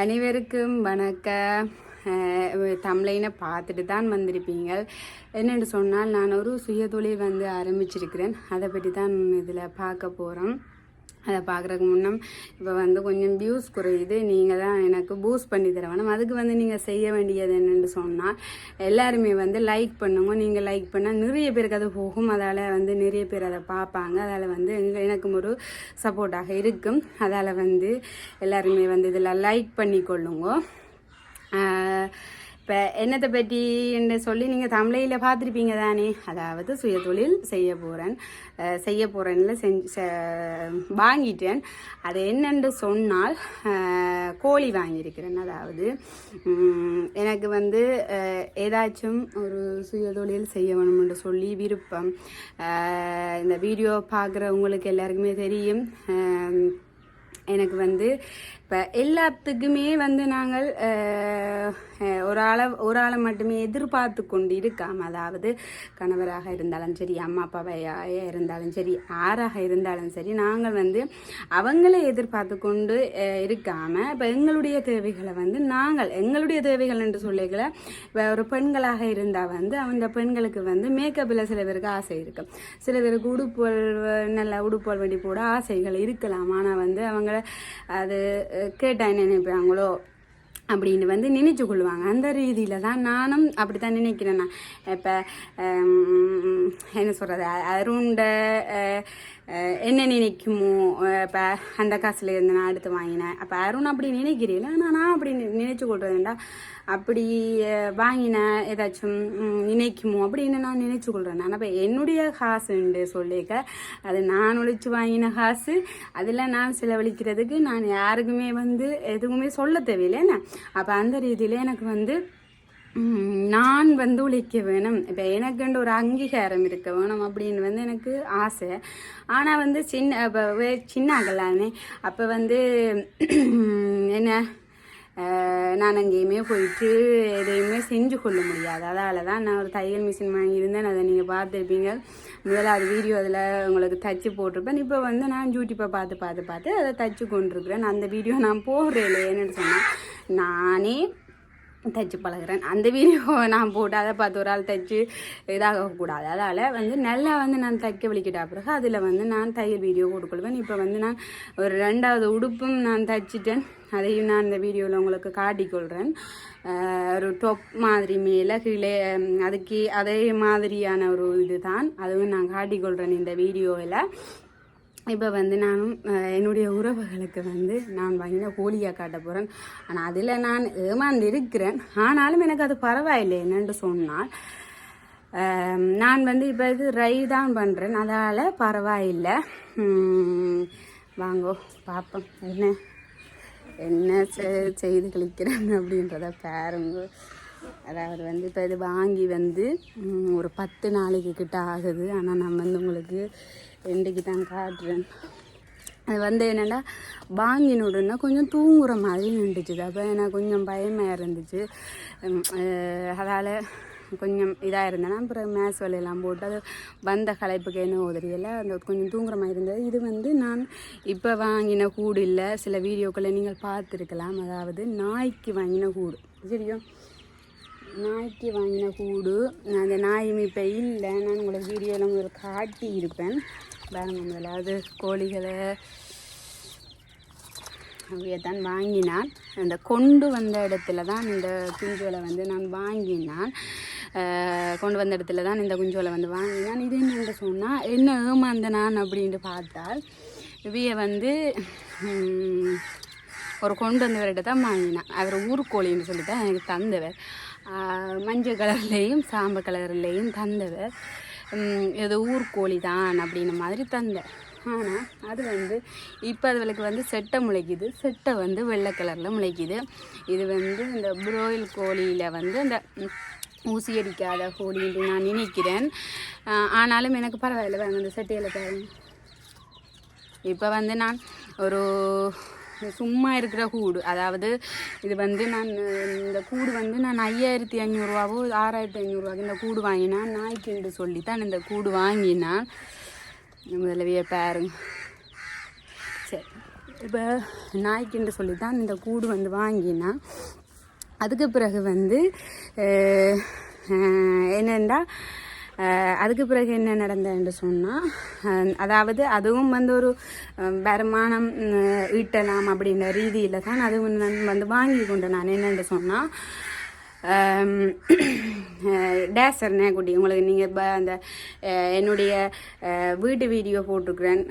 அனைவருக்கும் வணக்கம். தமிழைனை பார்த்துட்டு தான் வந்திருப்பீங்க. என்னென்னு சொன்னால் நான் ஒரு சுயதொழில் வந்து ஆரம்பிச்சிருக்கிறேன். அதை பற்றி தான் இதில் பார்க்க போகிறோம் அதை பார்க்குறதுக்கு முன்னம் இப்போ வந்து கொஞ்சம் வியூஸ் குறையுது. நீங்கள் தான் எனக்கு பூஸ்ட் பண்ணி தர வேணும். அதுக்கு வந்து நீங்கள் செய்ய வேண்டியது என்னென்னு சொன்னால் எல்லாருமே வந்து லைக் பண்ணுங்க. நீங்கள் லைக் பண்ணால் நிறைய பேருக்கு அது போகும். அதால் வந்து நிறைய பேர் அதை பார்ப்பாங்க. அதால் வந்து எங்கள் எனக்கும் ஒரு சப்போர்ட்டாக இருக்கும். அதால் வந்து எல்லாருமே வந்து இதில் லைக் பண்ணி கொள்ளுங்க இப்போ என்னத்தை பற்றி என்று சொல்லி நீங்கள் தமிழையில் பார்த்துருப்பீங்க தானே? அதாவது சுயதொழில் செய்ய போகிறேன் செய்ய போகிறேன்ல செஞ்சு வாங்கிட்டேன். அது என்னென்று சொன்னால் கோழி வாங்கியிருக்கிறேன். அதாவது எனக்கு வந்து ஏதாச்சும் ஒரு சுயதொழில் செய்ய வேணும்னு சொல்லி விருப்பம். இந்த வீடியோ பார்க்குறவங்களுக்கு எல்லாருக்குமே தெரியும். எனக்கு வந்து இப்போ எல்லாத்துக்குமே வந்து நாங்கள் ஒரு ஆளை ஒரு ஆளை மட்டுமே எதிர்பார்த்து கொண்டு இருக்காம அதாவது கணவராக இருந்தாலும் சரி அம்மா அப்பாவையாக இருந்தாலும் சரி ஆறாக இருந்தாலும் சரி நாங்கள் வந்து அவங்களே எதிர்பார்த்து கொண்டு இருக்காம இப்போ எங்களுடைய தேவைகளை வந்து நாங்கள் எங்களுடைய தேவைகள் என்று சொல்லிக்கல இப்போ ஒரு பெண்களாக இருந்தால் வந்து அந்த பெண்களுக்கு வந்து மேக்கப்பில் சில பேருக்கு ஆசை இருக்கும் சில பேருக்கு உடுப்பல் நல்ல உடுப்பல் வெடி போட ஆசைகள் இருக்கலாம். ஆனால் வந்து அவங்க அது கேட்டால் என்ன நினைப்பாங்களோ? அப்படின்னு வந்து நினைச்சு கொள்வாங்க அந்த ரீதியில் தான் நானும் அப்படி தான் நினைக்கிறேன் நான். இப்போ என்ன சொல்கிறது அருண்ட என்ன நினைக்குமோ இப்போ அந்த காசுல இருந்து நான் எடுத்து வாங்கினேன். அப்போ அருண் அப்படி நினைக்கிறீங்களா ஆனால் நான் அப்படி நினைச்சு கொள்றதுண்டா அப்படி வாங்கினேன் ஏதாச்சும் நினைக்குமோ அப்படின்னு நான் நினைச்சு கொள்றேன். நான் அப்போ என்னுடைய காசுண்டு சொல்லிக்க. அது நான் ஒழிச்சு வாங்கின காசு. அதில் நான் செலவழிக்கிறதுக்கு நான் யாருக்குமே வந்து எதுவுமே சொல்ல தேவையில்லை என்ன? அப்போ அந்த ரீதியில் எனக்கு வந்து நான் வந்து உழைக்க வேணும். இப்போ எனக்குண்டு ஒரு அங்கீகாரம் இருக்க வேணும் அப்படின்னு வந்து எனக்கு ஆசை. ஆனால் வந்து சின்ன இப்போ சின்ன அப்போ வந்து என்ன நான் எங்கேயுமே போயிட்டு எதையுமே செஞ்சு கொள்ள முடியாது. அதால் தான் நான் ஒரு தையல் மிஷின் வாங்கியிருந்தேன். அதை நீங்கள் பார்த்துருப்பீங்க. முதலாவது வீடியோ அதில் உங்களுக்கு தச்சு போட்டிருப்பேன். இப்போ வந்து நான் யூடியூப்பை பார்த்து பார்த்து பார்த்து அதை தச்சு கொண்டிருக்கிறேன். அந்த வீடியோ நான் போடுறேன் இல்லை சொன்னேன் சொன்னால் நானே தைச்சு பழகுறேன். அந்த வீடியோ நான் போட்டு அதை பார்த்து ஒரு ஆள் தைச்சு இதாகக்கூடாது அதால் வந்து நல்லா வந்து நான் தைக்க வலிக்கிட்ட பிறகு அதில் வந்து நான் தையல் வீடியோ போட்டுக்கொள்வேன். இப்போ வந்து நான் ஒரு ரெண்டாவது உடுப்பும் நான் தைச்சிட்டேன். அதையும் நான் இந்த வீடியோவில் உங்களுக்கு காட்டிக்கொள்கிறேன் ஒரு டொப் மாதிரி மேலே கீழே அதுக்கு அதே மாதிரியான ஒரு இதுதான். அதுவும் நான் காட்டிக்கொள்கிறேன் இந்த வீடியோவில் இப்போ வந்து நானும் என்னுடைய உறவுகளுக்கு வந்து நான் வாங்கின ஹோலியாக காட்ட போகிறேன் ஆனால் அதில் நான் ஏமாந்து இருக்கிறேன் ஆனாலும் எனக்கு அது பரவாயில்லை. என்னென்று சொன்னால் நான் வந்து இப்போ இது ரை தான் பண்ணுறேன் அதால் பரவாயில்லை. வாங்கோ பார்ப்போம் என்ன என்ன செ- செய்து கழிக்கிறேன் அப்படின்றத பாருங்க. அதாவது வந்து இப்போ இது வாங்கி வந்து ஒரு பத்து நாளைக்கு கிட்ட ஆகுது. ஆனால் நான் வந்து உங்களுக்கு ரெண்டுக்கு தான் காட்டுறேன். அது வந்து என்னென்னா வாங்கின உடனே கொஞ்சம் தூங்குற மாதிரி நின்றுச்சு. அப்போ எனக்கு கொஞ்சம் பயமாக இருந்துச்சு. அதால் கொஞ்சம் இதாக இருந்தேன்னா அப்புறம் மேஸ் வலையெல்லாம் போட்டு அது வந்த களைப்புக்கு என்ன உதறியல அந்த கொஞ்சம் தூங்குற மாதிரி இருந்தது. இது வந்து நான் இப்போ வாங்கின கூடு இல்லை சில வீடியோக்களை நீங்கள் பார்த்துருக்கலாம். அதாவது நாய்க்கு வாங்கின கூடு. சரியும் நாய்க்கு வாங்கின கூடு. அந்த நாயும் இப்போ இல்லை. நான் உங்களுக்கு வீடியோவில் உங்களுக்கு காட்டி இருப்பேன் பாருங்க முதலாவது கோழிகளை அவையை தான் வாங்கினான். அந்த கொண்டு வந்த இடத்துல தான் இந்த குஞ்சுகளை வந்து நான் வாங்கினான். கொண்டு வந்த இடத்துல தான் இந்த குஞ்சுகளை வந்து வாங்கினான். இது என்னென்று சொன்னால் என்ன ஏமாந்தனான் அப்படின்ட்டு பார்த்தால் இவைய வந்து ஒரு கொண்டு வந்தவர்கிட்ட தான் வாங்கினான். அவர் ஊருக்கோழின்னு சொல்லி தான் எனக்கு தந்தவர். மஞ்சள் கலர்லேயும் சாம்பல் கலர்லேயும் தந்தவர். ஏதோ ஊர் ஊர்கோழி தான் அப்படின்ன மாதிரி தந்தார். ஆனால் அது வந்து இப்போ அதுகளுக்கு வந்து செட்டை முளைக்குது. செட்டை வந்து வெள்ளை கலரில் முளைக்குது. இது வந்து இந்த புரோயில் கோழியில் வந்து அந்த ஊசி அடிக்காத கோழின்னு நான் நினைக்கிறேன். ஆனாலும் எனக்கு பரவாயில்ல. அந்த இந்த செட்டையில் இப்போ வந்து நான் ஒரு சும்மா இருக்கிற கூடு. அதாவது இது வந்து நான் இந்த கூடு வந்து நான் ஐயாயிரத்தி ஐநூறுரூவாவோ ஆறாயிரத்தி ஐநூறுரூவாக்கு இந்த கூடு வாங்கினான் நாய்க்குண்டு சொல்லி தான் இந்த கூடு வாங்கினான் முதல்லவே பாருங்க. சரி. இப்போ நாய்க்குன்னு சொல்லி தான் இந்த கூடு வந்து வாங்கினான் அதுக்கு பிறகு வந்து என்னென்னா அதுக்கு பிறகு என்ன நடந்ததுன்னு சொன்னால் அதாவது அதுவும் வந்து ஒரு வருமானம் ஈட்டலாம் அப்படின்ற ரீதியில் தான் அதுவும் நான் வந்து வாங்கி கொண்டு நான் என்னென்னு சொன்னால் டேசர் குட்டி உங்களுக்கு நீங்கள் இப்போ அந்த என்னுடைய வீட்டு வீடியோ போட்டிருக்கிறேன்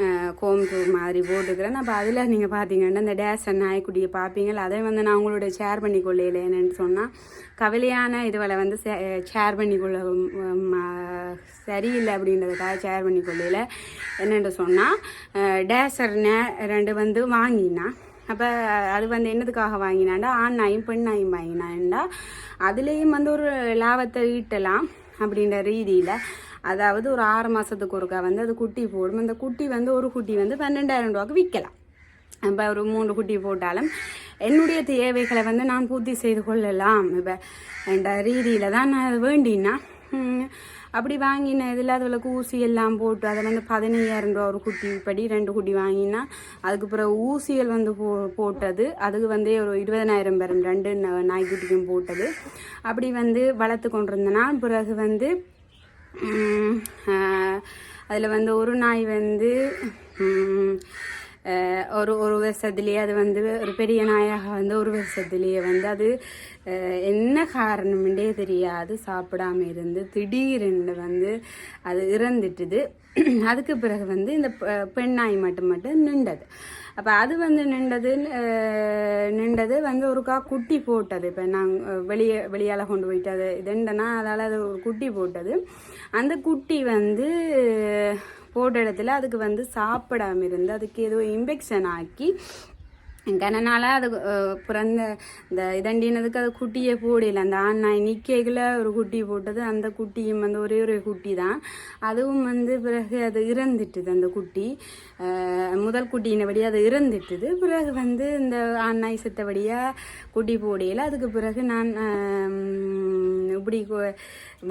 கோம் டூர் மாதிரி போட்டிருக்கிறேன். அப்போ அதில் நீங்கள் பார்த்தீங்கன்னா இந்த டேசர் நாய்க்குட்டியை பார்ப்பீங்களா அதை வந்து நான் உங்களோட ஷேர் பண்ணி கொள்ளையில என்னன்னு சொன்னால் கவலையான இதுவளை வந்து ஷேர் பண்ணி கொள்ள சரியில்லை அப்படின்றதுக்காக ஷேர் பண்ணி கொள்ளையில சொன்னால் டேசர் நே ரெண்டு வந்து வாங்கினா அப்போ அது வந்து என்னதுக்காக வாங்கினாண்டா? ஆண் நாயும் பெண் நாயும் வாங்கினாண்டா. அதுலேயும் வந்து ஒரு லாபத்தை ஈட்டலாம் அப்படின்ற ரீதியில். அதாவது ஒரு ஆறு மாதத்துக்கு ஒருக்கா வந்து அது குட்டி போடும். அந்த குட்டி வந்து ஒரு குட்டி வந்து பன்னெண்டாயிரம் ரூபாய்க்கு விற்கலாம். இப்போ ஒரு மூணு குட்டி போட்டாலும் என்னுடைய தேவைகளை வந்து நான் பூர்த்தி செய்து கொள்ளலாம். இப்போ என்ற ரீதியில் தான் நான் அது வேண்டினா அப்படி வாங்கின இதில் அதுகளுக்கு ஊசி எல்லாம் போட்டு அதில் வந்து பதினையாயிரம் ரூபா ஒரு குட்டி படி ரெண்டு குட்டி வாங்கினா அதுக்கு பிறகு ஊசிகள் வந்து போ போட்டது. அதுக்கு வந்து ஒரு இருபதனாயிரம் பேரும் ரெண்டு நாய்க்குட்டிக்கும் போட்டது. அப்படி வந்து வளர்த்து கொண்டிருந்தனா பிறகு வந்து அதில் வந்து ஒரு நாய் வந்து ஒரு ஒரு வருஷத்துலேயே அது வந்து ஒரு பெரிய நாயாக வந்து ஒரு வருஷத்துலேயே வந்து அது என்ன காரணம்ன்றே தெரியாது. சாப்பிடாம இருந்து திடீரென்று வந்து அது இறந்துட்டுது. அதுக்கு பிறகு வந்து இந்த பெண்ணாய் பெண் நாய் மட்டும் மட்டும் நின்றது. அப்போ அது வந்து நின்றது நின்றது வந்து ஒருக்கா குட்டி போட்டது. இப்போ நாங்கள் வெளியே வெளியால் கொண்டு போயிட்டு அது இதுண்டனா அதால் அது ஒரு குட்டி போட்டது. அந்த குட்டி வந்து போட்ட இடத்துல அதுக்கு வந்து சாப்பிடாம இருந்து அதுக்கு ஏதோ இன்ஃபெக்ஷன் ஆக்கி கனனால அது பிறந்த இந்த இதண்டினதுக்கு அது குட்டியே போடல. அந்த ஆண் நாய் நிக்கைகளை ஒரு குட்டி போட்டது. அந்த குட்டியும் வந்து ஒரே ஒரு குட்டி தான் அதுவும் வந்து பிறகு அது இறந்துட்டுது அந்த குட்டி. முதல் குட்டியினபடி அது இறந்துட்டுது. பிறகு வந்து இந்த ஆண் நாய் செத்தபடியாக குட்டி போடையில் அதுக்கு பிறகு நான் இப்படி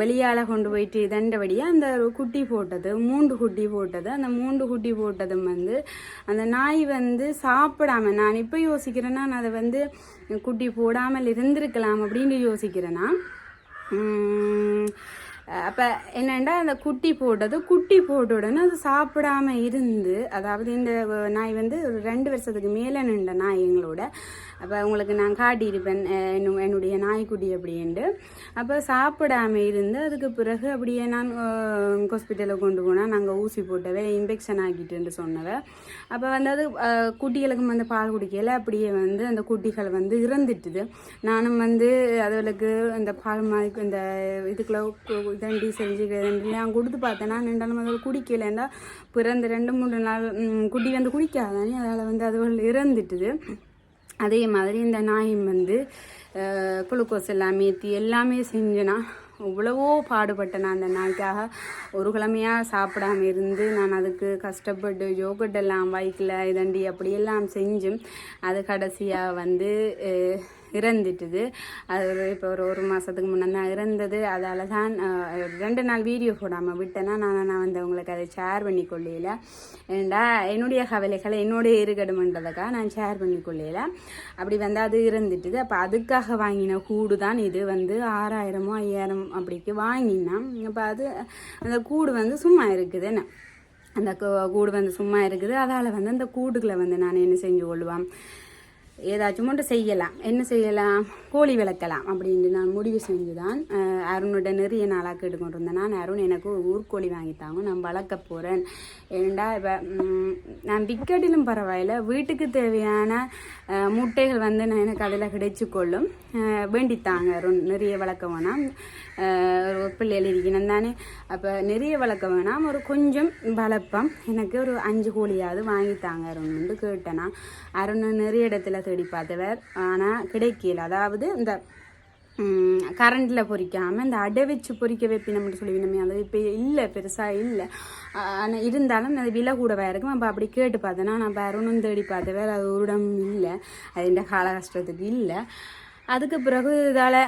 வெளியால் கொண்டு போயிட்டு தண்டபடியாக அந்த குட்டி போட்டது மூன்று குட்டி போட்டது. அந்த மூன்று குட்டி போட்டதும் வந்து அந்த நாய் வந்து சாப்பிடாம நான் இப்போ யோசிக்கிறேன்னா நான் அதை வந்து குட்டி போடாமல் இருந்திருக்கலாம் அப்படின்னு யோசிக்கிறேன்னா அப்போ என்னென்னா அந்த குட்டி போட்டது? குட்டி போட்ட உடனே அது சாப்பிடாம இருந்து அதாவது இந்த நாய் வந்து ஒரு ரெண்டு வருஷத்துக்கு மேலே நின்ற நாய் எங்களோட அப்போ உங்களுக்கு நான் காட்டியிருப்பேன் என்னுடைய நாய்க்குட்டி அப்படின்ட்டு. அப்போ சாப்பிடாம இருந்து அதுக்கு பிறகு அப்படியே நான் ஹாஸ்பிட்டலில் கொண்டு போனால் நாங்கள் ஊசி போட்டவே இன்ஃபெக்ஷன் ஆகிட்டுன்னு சொன்னவ. அப்போ வந்து அது குட்டிகளுக்கும் வந்து பால் குடிக்கல அப்படியே வந்து அந்த குட்டிகள் வந்து இறந்துட்டுது. நானும் வந்து அதுகளுக்கு அந்த பால் மாதிரி இந்த இதுக்குள்ள தண்டி இதண்டி செஞ்சு நான் கொடுத்து பார்த்தேன்னா ரெண்டாலும் அதில் குடிக்கலைன்னா பிறந்த ரெண்டு மூணு நாள் குட்டி வந்து குடிக்காதானே அதனால் வந்து அதுகள் இறந்துட்டுது. அதே மாதிரி இந்த நாயும் வந்து குளுக்கோஸ் எல்லாம் ஏற்றி எல்லாமே செஞ்சேன்னா இவ்வளவோ பாடுபட்டேன் நான் அந்த நாய்க்காக. ஒரு கிழமையாக சாப்பிடாம இருந்து நான் அதுக்கு கஷ்டப்பட்டு யோகட் எல்லாம் வாய்க்கில் இதண்டி அப்படியெல்லாம் செஞ்சும் அது கடைசியாக வந்து இறந்துட்டுது. அது ஒரு இப்போ ஒரு ஒரு மாதத்துக்கு முன்னே தான் இறந்தது. அதால் தான் ரெண்டு நாள் வீடியோ போடாமல் விட்டேன்னா நான் நான் வந்து உங்களுக்கு அதை ஷேர் பண்ணி கொள்ளையில ஏண்டா என்னுடைய கவலைகளை என்னுடைய இருக்கணுமன்றதுக்காக நான் ஷேர் பண்ணி கொள்ளையில அப்படி வந்து அது இருந்துட்டுது அப்போ அதுக்காக வாங்கின கூடு தான் இது. வந்து ஆறாயிரமோ ஐயாயிரம் அப்படிக்கு வாங்கினேன் அப்போ அது அந்த கூடு வந்து சும்மா இருக்குது என்ன அந்த கூடு வந்து சும்மா இருக்குது. அதால் வந்து அந்த கூடுகளை வந்து நான் என்ன செஞ்சு கொள்வேன் ஏதாச்சும் ஒன்று செய்யலாம். என்ன செய்யலாம்? கோழி வளர்க்கலாம் அப்படின்னு நான் முடிவு செஞ்சு தான் அருணோட நிறைய நாளாக கேட்டுக்கொண்டு இருந்தேன் நான் அருண் எனக்கு ஒரு ஊர்கோழி வாங்கித்தாங்க நான் வளர்க்க போகிறேன் ஏண்டா இப்போ நான் விக்கெட்டிலும் பரவாயில்ல. வீட்டுக்கு தேவையான முட்டைகள் வந்து நான் எனக்கு அதில் கிடைச்சிக்கொள்ளும். வேண்டித்தாங்க அருண். நிறைய வளர்க்க வேணாம். ஒரு பிள்ளைகள் இருக்கணும் தானே? அப்போ நிறைய வளர்க்க வேணாம். ஒரு கொஞ்சம் வளர்ப்பம். எனக்கு ஒரு அஞ்சு கோழியாவது வாங்கித்தாங்க அருண் கேட்டேனா அருண் நிறைய இடத்துல தேடி பார்த்தவர். ஆனால் கிடைக்கல. அதாவது இந்த கரண்டில் பொறிக்காமல் இந்த அடை வச்சு பொறிக்க வைப்பினம்னு சொல்லுவினமே அது இப்போ இல்லை பெருசாக இல்லை. ஆனால் இருந்தாலும் அது விலை கூடவா இருக்கும்? அப்போ அப்படி கேட்டு பார்த்தேன்னா நான் வேறு ஒன்றும் தேடி பார்த்தவர் அது ஒரு இடம் இல்லை. அது எந்த கால கஷ்டத்துக்கு இல்லை. அதுக்கு பிறகு இதால்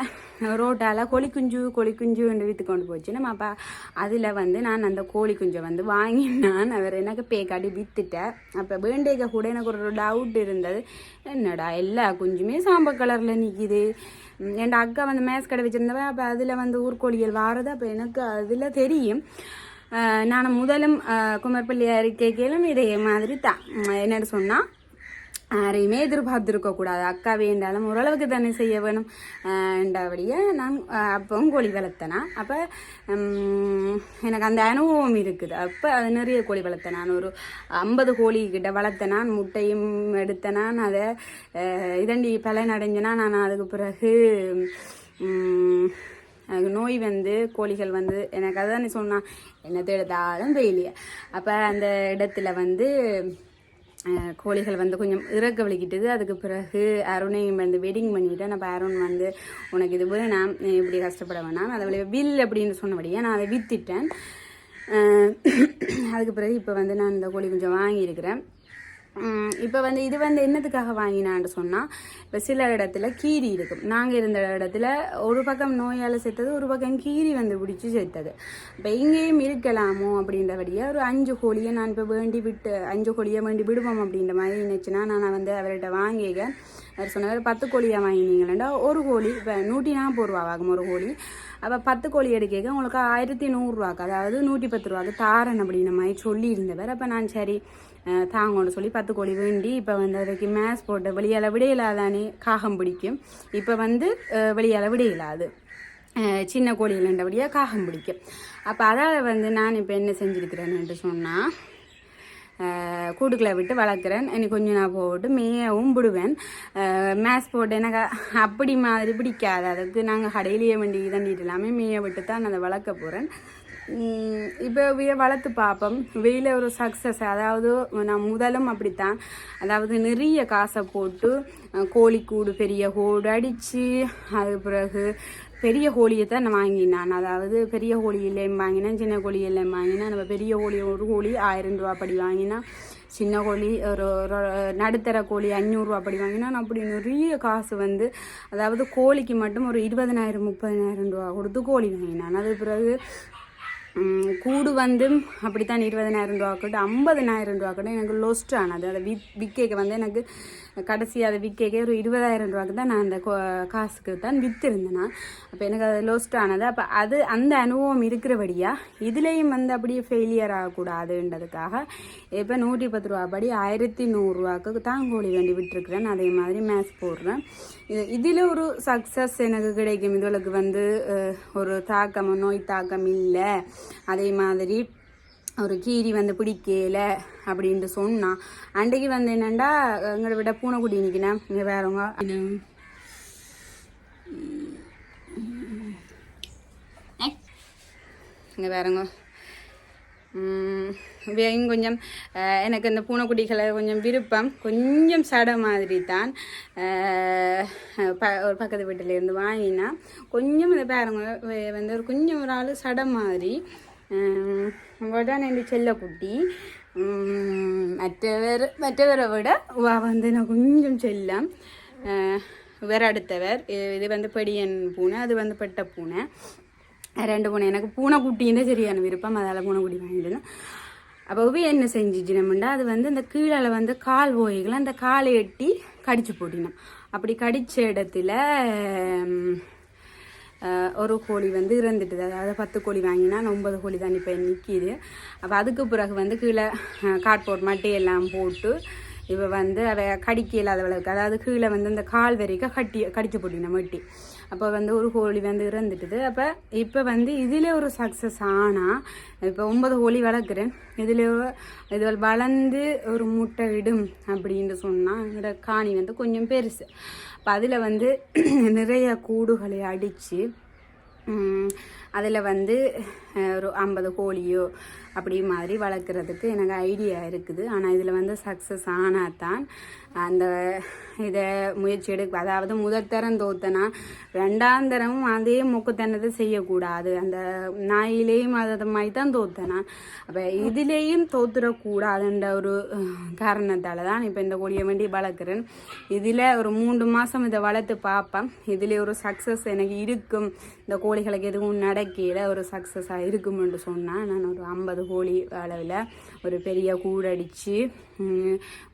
ரோட்டால் கோழி குஞ்சு கோழி குஞ்சு என்று விற்று கொண்டு போச்சு. நம்ம அப்போ? அதில் வந்து நான் அந்த கோழி குஞ்சை வந்து வாங்கினான். அவர் எனக்கு பேக்காட்டி விற்றுட்டேன் அப்போ வேண்டிய கூட எனக்கு ஒரு டவுட் இருந்தது. என்னடா எல்லா குஞ்சுமே சாம்பல் கலரில் நிற்கிது என் அக்கா வந்து மேஸ் கடை வச்சுருந்தவன் அப்போ அதில் வந்து ஊர்கோழிகள் வாரது. அப்போ எனக்கு அதில் தெரியும். நான் முதலும் குமர்பள்ளி குமரப்பள்ளி அறிக்கைக்கிலும் இதே மாதிரி தான். என்னென்னு சொன்னால் யாரையுமே எதிர்பார்த்துருக்க கூடாது அக்கா வேண்டாலும் ஓரளவுக்கு தானே செய்ய வேணும். என்றபடியே நான் அப்பவும் கோழி வளர்த்தேனா. அப்போ எனக்கு அந்த அனுபவம் இருக்குது. அப்போ அது நிறைய கோழி வளர்த்தேன். நான் ஒரு ஐம்பது கோழி கிட்ட வளர்த்தேன் முட்டையும் எடுத்தேன் நான் அதை இதண்டி பலன் அடைஞ்சனா நான் அதுக்கு பிறகு உம், எனக்கு நோய் வந்து கோழிகள் வந்து எனக்கு அதான் சொன்னான். என்னத்தை எடுத்தாலும் பெயிலிய அப்போ அந்த இடத்துல வந்து கோழிகள் வந்து கொஞ்சம் இறக்க வலிக்கிட்டது. அதுக்கு பிறகு அருணையும் வந்து வெட்டிங் பண்ணிவிட்டேன் அப்போ அருண் வந்து உனக்கு இது வேணாம் நான் இப்படி கஷ்டப்பட வேணாம். அதை வில் அப்படின்னு சொன்னபடியே நான் அதை விற்றுட்டேன் அதுக்கு பிறகு இப்போ வந்து நான் இந்த கோழி கொஞ்சம் வாங்கியிருக்கிறேன். இப்போ வந்து இது வந்து என்னத்துக்காக வாங்கினான்னு சொன்னால் இப்போ சில இடத்துல கீரி இருக்கும். நாங்கள் இருந்த இடத்துல ஒரு பக்கம் நோயால் செத்தது ஒரு பக்கம் கீரி வந்து பிடிச்சி செத்தது. இப்போ இங்கேயும் இருக்கலாமோ அப்படின்றபடியே ஒரு அஞ்சு கோழியை நான் இப்போ வேண்டி விட்டு அஞ்சு கோழியை வேண்டி விடுவோம் அப்படின்ற மாதிரி இருந்துச்சுன்னா நான் வந்து அவர்கிட்ட வாங்கிக்க. அவர் சொன்னவர் பத்து கோழியாக வாங்கினீங்களேண்டா ஒரு கோழி இப்போ நூற்றி நாற்பது ரூபா ஆகும் ஒரு கோழி. அப்போ பத்து கோழி எடுக்க உங்களுக்கு ஆயிரத்தி நூறுரூவாக்கு அதாவது நூற்றி பத்து ரூபாக்கு தாரன் அப்படின்ற மாதிரி சொல்லியிருந்தவர். அப்போ நான் சரி தாங்கன்னு சொல்லி பத்து கோழி வேண்டி இப்போ வந்து அதுக்கு மேஸ் போட்டு வெளியால் விடையிலாதானே காகம் பிடிக்கும். இப்போ வந்து வெளியால் விட இல்லாது சின்ன இல்லைன்றபடியாக காகம் பிடிக்கும். அப்போ அதால் வந்து நான் இப்போ என்ன செஞ்சுருக்கிறேன்னு சொன்னால் அஹ் கூட்டுக்குள்ள விட்டு வளர்க்குறேன். எனக்கு கொஞ்சம் நான் போட்டு மேயவும் விடுவேன். மேஸ் போட்டு எனக்கு அப்படி மாதிரி பிடிக்காது. அதுக்கு நாங்கள் கடையிலேயே வண்டி தண்டிட்டு எல்லாமே மேய விட்டு தான் நான் அதை வளர்க்க போகிறேன் இப்போ இவைய வளர்த்து பார்ப்போம் வெயில ஒரு சக்ஸஸ் அதாவது நான் முதலும் அப்படித்தான். அதாவது நிறைய காசை போட்டு கோழி கோழிக்கூடு பெரிய கோடு அடித்து அது பிறகு பெரிய கோழியை தான் நான் வாங்கினான். அதாவது பெரிய கோழி இல்லையும் வாங்கினேன் சின்ன கோழி இல்லையும் வாங்கினேன். நம்ம பெரிய கோழி ஒரு கோழி ஆயிரம் ரூபா படி வாங்கினா சின்ன கோழி ஒரு நடுத்தர கோழி அஞ்சூறுரூவா அப்படி வாங்கினா நான் அப்படி நிறைய காசு வந்து அதாவது கோழிக்கு மட்டும் ஒரு இருபதனாயிரம் முப்பதனாயிரம் ரூபா கொடுத்து கோழி வாங்கினான். அது பிறகு கூடு வந்து அப்படித்தான் இருபதனாயிரம் ரூபா ஆகட்டும் ஐம்பதனாயிரம் ரூபா எனக்கு லொஸ்ட் ஆனது. அதை விக் விற்க வந்து எனக்கு கடைசி அதை விற்கக்கே ஒரு இருபதாயிரம் ரூபாய்க்கு தான் நான் அந்த கோ- காசுக்கு தான் விற்றுருந்தேன் நான் அப்போ எனக்கு அது லோஸ்ட் ஆனது. அப்போ அது அந்த அனுபவம் இருக்கிறபடியாக இதுலேயும் வந்து அப்படியே ஃபெயிலியர் ஆகக்கூடாதுன்றதுக்காக இப்போ நூற்றி பத்து ரூபா படி ஆயிரத்தி நூறுரூவாக்கு தான் கோழி வேண்டி விட்டுருக்குறேன். அதே மாதிரி மேட்ச் போடுறேன். இது இதில் ஒரு சக்ஸஸ் எனக்கு கிடைக்கும். இதுகளுக்கு வந்து ஒரு தாக்கம் நோய் தாக்கம் இல்லை. அதே மாதிரி ஒரு கீரி வந்து பிடிக்கல அப்படின்ட்டு சொன்னான் அன்றைக்கு வந்து என்னண்டா எங்களை விட பூனைக்குடி நிற்கினேன் இங்கே வேறவங்க இங்கே வேறங்க இவையும் கொஞ்சம் எனக்கு இந்த பூனைக்குட்டிகளை கொஞ்சம் விருப்பம். கொஞ்சம் சடை மாதிரி தான் ப ஒரு பக்கத்து வீட்டிலேருந்து வாங்கினா. கொஞ்சம் இந்த பேரங்க வே- வந்து ஒரு கொஞ்சம் ஒரு ஆள் சடை மாதிரி. உங்கள்தான் என் செல்லக்குட்டி மற்றவர் மற்றவரை விட வா வந்து நான் கொஞ்சம் செல்லம் அஹ், வேற அடுத்தவர் இது வந்து பெடியன் பூனை அது வந்து பெட்ட பூனை ரெண்டு பூனை எனக்கு பூனை சரியான விருப்பம் அதால் பூனை குட்டி வாங்கிடுவேன் அப்போ உவி என்ன செஞ்சுச்சுனோம்னா அது வந்து இந்த கீழே வந்து கால் ஓய்களை அந்த காலை எட்டி கடிச்சு போட்டினோம் அப்படி கடித்த இடத்துல ஒரு கோழி வந்து இறந்துட்டுது. அதாவது பத்து கோழி வாங்கினா ஒன்பது கோழி தான் இப்போ நிற்கிது அப்போ அதுக்கு பிறகு வந்து கீழே கார்ட்போர்ட் மட்டையெல்லாம் போட்டு இப்போ வந்து அதை கடிக்க இல்லாதவளுக்கு அதாவது கீழே வந்து இந்த கால் வரைக்கும் கட்டி கடிக்க போட்டினா மட்டி. அப்போ வந்து ஒரு கோழி வந்து இறந்துட்டுது. அப்போ இப்போ வந்து இதில் ஒரு சக்ஸஸ் ஆனால் இப்போ ஒன்பது கோழி வளர்க்குறேன். இதில் இது வளர்ந்து ஒரு முட்டை இடும் அப்படின்னு சொன்னால் இந்த காணி வந்து கொஞ்சம் பெருசு. அப்போ அதில் வந்து நிறைய கூடுகளை அடித்து அதில் வந்து ஒரு ஐம்பது கோழியோ அப்படி மாதிரி வளர்க்குறதுக்கு எனக்கு ஐடியா இருக்குது. ஆனால் இதில் வந்து சக்ஸஸ் ஆனால் தான் அந்த இதை முயற்சி எடுக்க அதாவது முதல் தரம் தோத்தனா ரெண்டாம் தரமும் அதே முக்குத்தனத்தை செய்யக்கூடாது. அந்த நாயிலேயும் அது மாதிரி தான் தோத்தனா. அப்போ இதுலேயும் தோத்துடக்கூடாதுன்ற ஒரு காரணத்தால் தான் இப்போ இந்த கோழியை வேண்டி வளர்க்குறேன். இதில் ஒரு மூன்று மாதம் இதை வளர்த்து பார்ப்பேன் இதில் ஒரு சக்ஸஸ் எனக்கு இருக்கும். இந்த கோழிகளுக்கு எதுவும் நடக்கையில் ஒரு சக்ஸஸாக இருக்கும்னு சொன்னால் நான் ஒரு ஐம்பது கோழி அளவில் ஒரு பெரிய கூடடிச்சு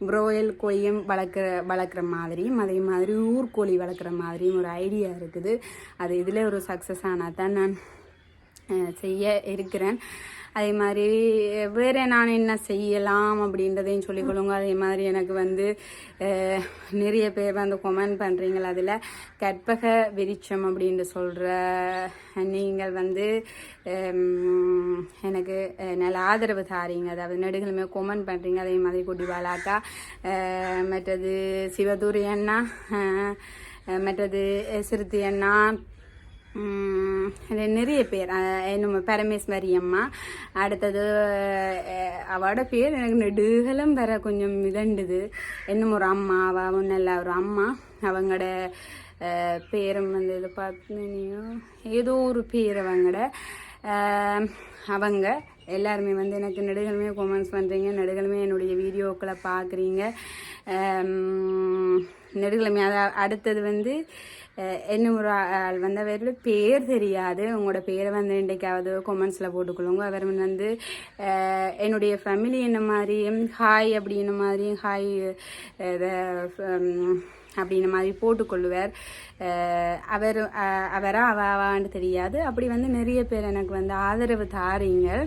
ப்ரோயல் கோழியும் வளர்க்குற வளர்க்குற மாதிரியும் அதே மாதிரி ஊர்கோழி வளர்க்குற மாதிரியும் ஒரு ஐடியா இருக்குது. அது இதில் ஒரு சக்ஸஸ் ஆனால் தான் நான் செய்ய இருக்கிறேன். அதே மாதிரி வேறு நான் என்ன செய்யலாம் அப்படின்றதையும் சொல்லிக்கொள்ளுங்க அதே மாதிரி எனக்கு வந்து நிறைய பேர் வந்து கொமெண்ட் பண்ணுறீங்களா அதில்? கற்பக விரிச்சம் அப்படின்ட்டு சொல்கிற நீங்கள் வந்து எனக்கு நல்ல ஆதரவு தாரீங்க. அதாவது நெடுகளுமே கொமெண்ட் பண்ணுறீங்க அதே மாதிரி குட்டி பாலாக்கா மற்றது சிவதூரி அண்ணா மற்றது சிறுத்தி அண்ணா நிறைய பேர் நம்ம பரமேஸ்வரி அம்மா அடுத்தது அவளோட பேர் எனக்கு நெடுகலம் வர கொஞ்சம் இதண்டுது இன்னும் ஒரு அம்மா அவ இல்லை ஒரு அம்மா. அவங்களோட பேரும் வந்து இது பார்த்தீங்கன்னா ஏதோ ஒரு பேர் அவங்களோட. அவங்க எல்லாருமே வந்து எனக்கு நெடுகளுமே கொமெண்ட்ஸ் பண்ணுறீங்க நெடுகளுமே என்னுடைய வீடியோக்களை பார்க்குறீங்க நெடுகளுமே அதை அடுத்தது வந்து இன்னும் ஒரு ஆள் வந்து அவரில் பேர் தெரியாது. உங்களோட பேரை வந்து இன்றைக்காவது கொமெண்ட்ஸில் போட்டுக்கொள்ளுங்க. அவர் வந்து என்னுடைய ஃபேமிலி என்ன மாதிரி ஹாய் அப்படின்ன மாதிரி ஹாய் அப்படின்ன மாதிரி போட்டுக்கொள்ளுவார். அவர் அவரா அவ அவான்னு தெரியாது. அப்படி வந்து நிறைய பேர் எனக்கு வந்து ஆதரவு தாரீங்கள்.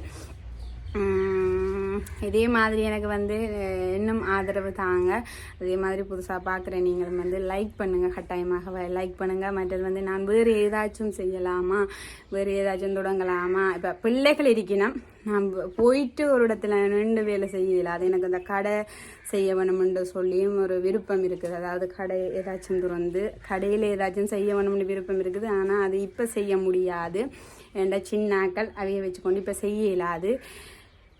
இதே மாதிரி எனக்கு வந்து இன்னும் ஆதரவு தாங்க. அதே மாதிரி புதுசாக பார்க்குற நீங்கள் வந்து லைக் பண்ணுங்கள் கட்டாயமாக லைக் பண்ணுங்கள் மற்றது வந்து நான் வேறு ஏதாச்சும் செய்யலாமா? வேறு ஏதாச்சும் தொடங்கலாமா? இப்போ பிள்ளைகள் இருக்கணும். நான் போயிட்டு ஒரு இடத்துல நின்று வேலை செய்யல. அது எனக்கு அந்த கடை செய்ய வேணும்னு சொல்லியும் ஒரு விருப்பம் இருக்குது. அதாவது கடை ஏதாச்சும் திறந்து கடையில் ஏதாச்சும் செய்ய வேணும்னு விருப்பம் இருக்குது. ஆனால் அது இப்போ செய்ய முடியாது. என்ற சின்னாக்கள் அவைய வச்சுக்கொண்டு இப்போ செய்ய இயலாது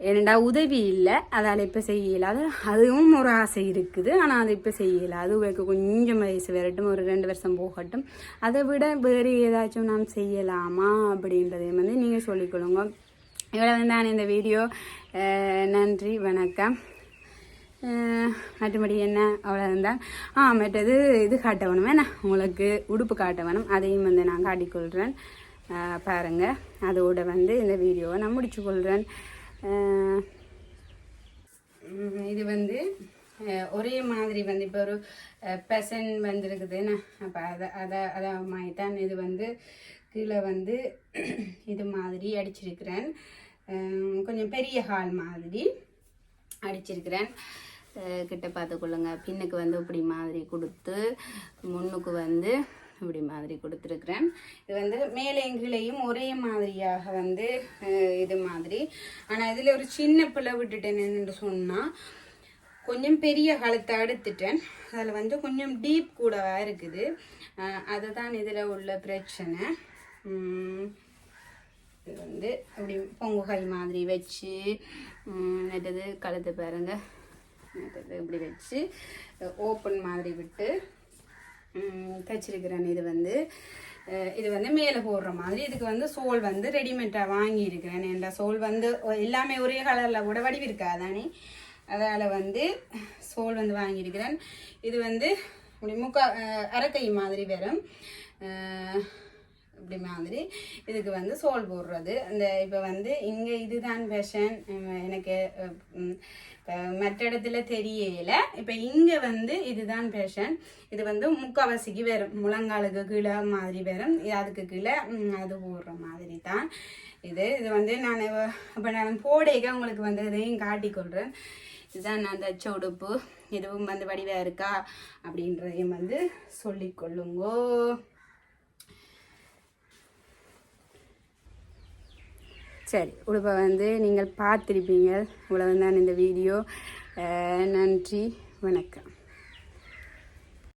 ஏனண்டா உதவி இல்லை. அதால் இப்போ செய்யலாது அதுவும் ஒரு ஆசை இருக்குது. ஆனால் அது இப்போ செய்யலை. அது உங்களுக்கு கொஞ்சம் வயசு வரட்டும். ஒரு ரெண்டு வருஷம் போகட்டும். அதை விட வேறு ஏதாச்சும் நாம் செய்யலாமா அப்படின்றதையும் வந்து நீங்கள் சொல்லிக்கொள்ளுங்க. இவ்வளவு தான் இந்த வீடியோ. நன்றி வணக்கம். மற்றபடி என்ன? இருந்தால் ஆ மற்றது இது காட்ட வேணும்? என்ன? உங்களுக்கு உடுப்பு காட்ட வேணும். அதையும் வந்து நான் காட்டிக்கொள்கிறேன் பாருங்கள் அதோடு அதோட வந்து இந்த வீடியோவை நான் முடிச்சுக்கொள்கிறேன் கொள்கிறேன் இது வந்து ஒரே மாதிரி வந்து இப்போ ஒரு பெசன் வந்துருக்குதுன்னு அப்போ அதை அதை அதை மாதிரி தான் இது வந்து கீழே வந்து இது மாதிரி அடிச்சிருக்கிறேன். கொஞ்சம் பெரிய ஹால் மாதிரி அடிச்சிருக்கிறேன். அஹ், கிட்ட பார்த்துக்கொள்ளுங்க. பின்னுக்கு வந்து இப்படி மாதிரி கொடுத்து முன்னுக்கு வந்து இப்படி மாதிரி கொடுத்துருக்குறேன். இது வந்து மேலே கீழேயும் ஒரே மாதிரியாக வந்து இது மாதிரி. ஆனால் இதில் ஒரு சின்ன பிள்ளை விட்டுட்டேன் என்று சொன்னால் கொஞ்சம் பெரிய கழுத்தை எடுத்துட்டேன் அதில் வந்து கொஞ்சம் டீப் கூடவாக இருக்குது. அதுதான் இதில் உள்ள பிரச்சனை. இது வந்து அப்படி பொங்குகை மாதிரி வச்சு என்னது கழுத்து பாருங்க. நெட்டது இப்படி வச்சு ஓப்பன் மாதிரி விட்டு தைச்சிருக்கிறேன். இது வந்து இது வந்து மேலே போடுற மாதிரி. இதுக்கு வந்து சோல் வந்து ரெடிமேடாக வாங்கியிருக்கிறேன். என்ற சோல் வந்து எல்லாமே ஒரே கலரில் கூட வடிவிருக்காதானே அதால் வந்து சோல் வந்து வாங்கியிருக்கிறேன். இது வந்து இப்படி முக்கா அரைக்கை மாதிரி வரும். இப்படி மாதிரி இதுக்கு வந்து சோல் போடுறது. இந்த இப்போ வந்து இங்கே இதுதான் ஃபேஷன் எனக்கு மற்ற இடத்துல தெரியல. இப்போ இங்கே வந்து இதுதான் ஃபேஷன் இது வந்து முக்காவாசிக்கு வரும். முழங்காலுக்கு கீழே மாதிரி வரும். அதுக்கு கீழே அது போடுற மாதிரி தான் இது. இது வந்து நான் இப்போ நான் போடைக்க உங்களுக்கு வந்து இதையும் காட்டிக்கொள்கிறேன் இதுதான் நான் தச்ச உடுப்பு இதுவும் வந்து வடிவாக இருக்கா அப்படின்றதையும் வந்து சொல்லிக்கொள்ளுங்கோ சரி உடுப்பை வந்து நீங்கள் பார்த்துருப்பீங்க. இவ்வளவு தான் இந்த வீடியோ நன்றி வணக்கம்.